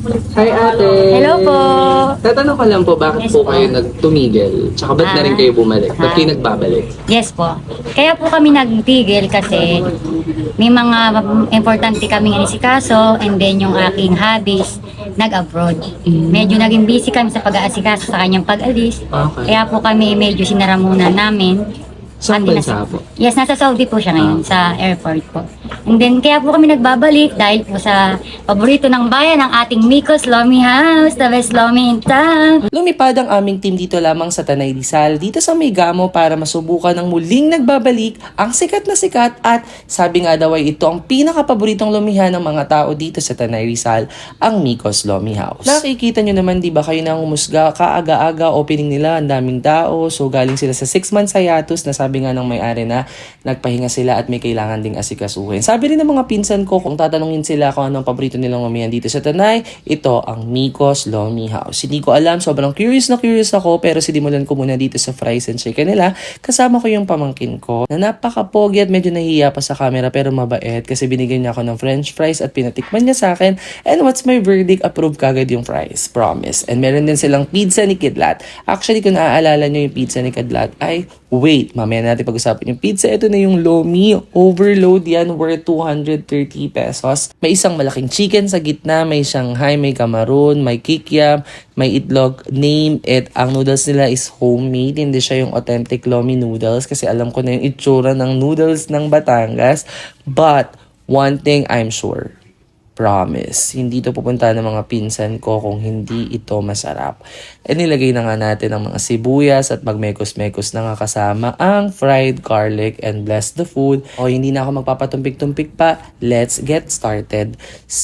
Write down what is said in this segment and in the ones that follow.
Hi ate! Hello po. Tatanong ko lang po, bakit Yes po po. kayo nagtumigil? Tsaka ba't na rin Ah. kayo bumalik? Ba't Ah. kayo nagbabalik? Yes po. Kaya po kami nagtigil kasi may mga importante kaming inisikaso and then yung aking hobbies nag-abroad. Medyo naging busy kami sa pag-aasikaso sa kanyang pag-alis. Okay. Kaya po kami medyo sinara muna namin. Saan bansa na- po? Yes, nasa Saudi po siya ngayon, sa airport po. And then, kaya po kami nagbabalik dahil po sa paborito ng bayan, ang ating Miko's Lomi House, the best Lomi in town. Lumipad ang aming team dito lamang sa Tanay Rizal dito sa Megamo para masubukan ng muling nagbabalik ang sikat na sikat at sabi nga daw ay ito ang pinakapaboritong lumihan ng mga tao dito sa Tanay Rizal, ang Miko's Lomi House. Nakikita nyo naman di ba kayo nang umusga kaaga-aga opening nila ang daming tao so galing sila sa 6 months hiatus na sabi nga ng may-ari na nagpahinga sila at may kailangan ding asikasuhin. Sabi rin ng mga pinsan ko kung tatanungin sila kung anong paborito nilang lumihan dito sa Tanay, ito ang Miko's Lomi House. Hindi ko alam, sobrang curious na curious ako pero sinimulan ko muna dito sa fries and chicken nila. Kasama ko yung pamangkin ko na napaka-pogi at medyo nahihiya pa sa camera pero mabait kasi binigyan niya ako ng french fries at pinatikman niya sa akin. And what's my verdict? Approve kagad yung fries. Promise. And meron din silang pizza ni Kidlat. Actually, kung naaalala niyo yung pizza ni Kidlat, ay wait, mamaya natin pag-usapan yung pizza. Ito na yung Lomi Overload yan worth 230 pesos. May isang malaking chicken sa gitna, may Shanghai, may Cameroon, may kikiam, may itlog. Name it. Ang noodles nila is homemade. Hindi siya yung authentic Lomi noodles kasi alam ko na yung itsura ng noodles ng Batangas. But, one thing I'm sure, Promise. Hindi to pupunta ng mga pinsan ko kung hindi ito masarap. E nilagay na nga natin ang mga sibuyas at magmekos-mekos na nga kasama ang fried garlic and bless the food. O hindi na ako magpapatumpik-tumpik pa. Let's get started.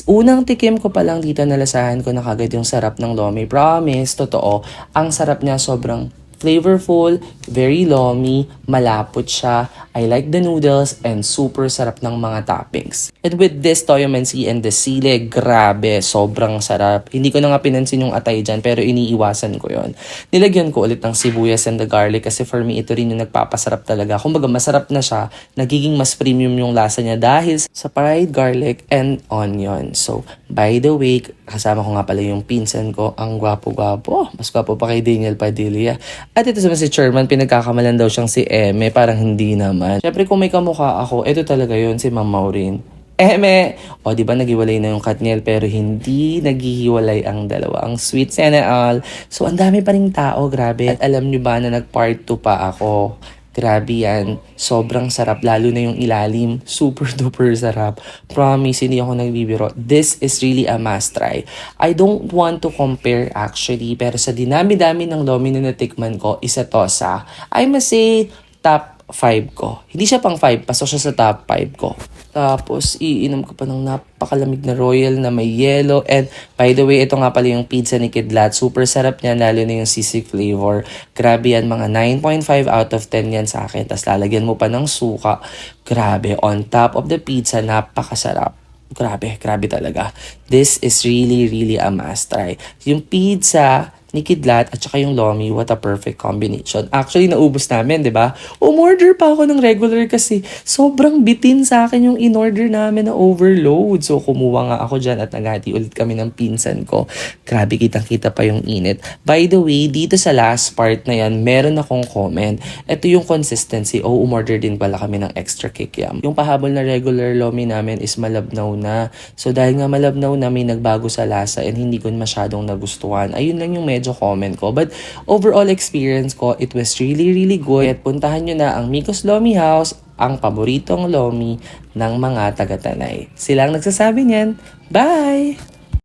Unang tikim ko pa lang dito nalasahan ko na kagad yung sarap ng lomi. Promise, totoo. Ang sarap niya sobrang flavorful, very loamy, malapot siya. I like the noodles and super sarap ng mga toppings. And with this toyo mansi and the sile, grabe, sobrang sarap. Hindi ko na nga pinansin yung atay dyan pero iniiwasan ko yon. Nilagyan ko ulit ng sibuyas and the garlic kasi for me ito rin yung nagpapasarap talaga. Kumbaga masarap na siya, nagiging mas premium yung lasa niya dahil sa fried garlic and onion. So, by the way, kasama ko nga pala yung pinsan ko, ang gwapo-gwapo. Mas gwapo pa kay Daniel Padilla. At ito naman si Chairman, pinagkakamalan daw siyang si Eme, parang hindi naman. Siyempre kung may kamukha ako, ito talaga yun, si Ma'am Maureen. Eme! O, di ba nagiwalay na yung Katniel pero hindi naghihiwalay ang dalawa. Ang sweet sana all. So, ang dami pa rin tao, grabe. At alam nyo ba na nag-part 2 pa ako? Grabe yan. Sobrang sarap. Lalo na yung ilalim. Super duper sarap. Promise, hindi ako nagbibiro. This is really a must try. I don't want to compare actually. Pero sa dinami-dami ng lomi na natikman ko, isa to sa, I must say, top 5 ko. Hindi siya pang 5, pasok siya sa top 5 ko. Tapos, iinom ko pa ng napakalamig na royal na may yellow. And, by the way, ito nga pala yung pizza ni Kidlat. Super sarap niya, lalo na yung sisig flavor. Grabe yan, mga 9.5 out of 10 yan sa akin. Tapos, lalagyan mo pa ng suka. Grabe, on top of the pizza, napakasarap. Grabe, grabe talaga. This is really, really a must try. Yung pizza ni Kidlat at saka yung Lomi, what a perfect combination. Actually, naubos namin, di ba? Umorder pa ako ng regular kasi sobrang bitin sa akin yung in-order namin na overload. So, kumuha nga ako dyan at naghati ulit kami ng pinsan ko. Grabe, kitang-kita pa yung init. By the way, dito sa last part na yan, meron akong comment. Ito yung consistency. Oh, umorder din pala kami ng extra kikiam. Yung pahabol na regular Lomi namin is malabnaw na. So, dahil nga malabnaw na, may nagbago sa lasa and hindi ko masyadong nagustuhan. Ayun lang yung medyo comment ko. But overall experience ko, it was really, really good. At puntahan nyo na ang Miko's Lomi House, ang paboritong Lomi ng mga taga-Tanay. Silang nagsasabi niyan. Bye!